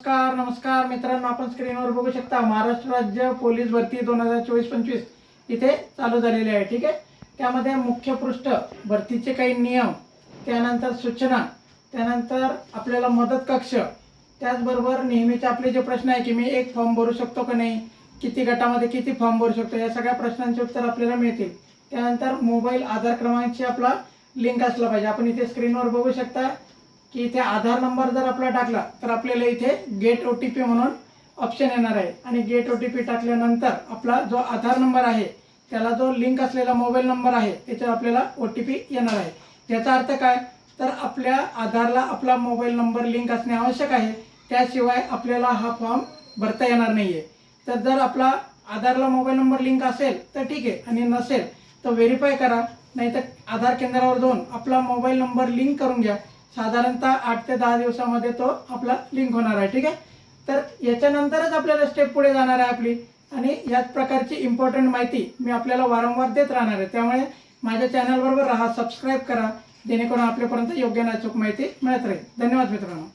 नमस्कार नमस्कार. मित्रांनो आपण स्क्रीनवर बघू शकता महाराष्ट्र राज्य पोलीस भरती दोन हजार चोवीस पंचवीस इथे चालू झालेली आहे ठीक आहे? त्यामध्ये मुख्य पृष्ठ भरतीचे काही नियम त्यानंतर सूचना त्यानंतर आपल्याला मदत कक्ष. त्याचबरोबर नेहमीचे आपले जे प्रश्न आहे की मी एक फॉर्म भरू शकतो का नाही किती गटामध्ये किती फॉर्म भरू शकतो या सगळ्या प्रश्नांचे उत्तर आपल्याला मिळतील. त्यानंतर मोबाईल आधार क्रमांकची आपला लिंक असला पाहिजे. आपण इथे स्क्रीनवर बघू शकता की इथे आधार नंबर जर आपला टाकला तर आपल्याला इथे गेट ओ टी पी म्हणून ऑप्शन येणार आहे. आणि गेट ओ टी पी टाकल्यानंतर आपला जो आधार नंबर आहे त्याला जो लिंक असलेला मोबाईल नंबर आहे त्याच्यावर आपल्याला ओ टी पी येणार आहे. याचा अर्थ काय? तर आपल्या आधारला आपला मोबाईल नंबर लिंक असणे आवश्यक आहे. त्याशिवाय आपल्याला हा फॉर्म भरता येणार नाही आहे तर जर आपला आधारला मोबाईल नंबर लिंक असेल तर ठीक आहे. आणि नसेल तर व्हेरीफाय करा. नाहीतर आधार केंद्रावर जाऊन आपला मोबाईल नंबर लिंक करून घ्या. साधारणतः आठ ते दहा दिवसामध्ये तो आपला लिंक होणार आहे ठीक आहे? तर याच्यानंतरच आपल्याला स्टेप पुढे जाणार आहे आपली. आणि याच प्रकारची इम्पॉर्टंट माहिती मी आपल्याला वारंवार देत राहणार आहे. त्यामुळे माझ्या चॅनलबरोबर राहा सबस्क्राईब करा. जेणेकरून आपल्यापर्यंत योग्य नाचूक माहिती मिळत राहील. धन्यवाद मित्रांनो.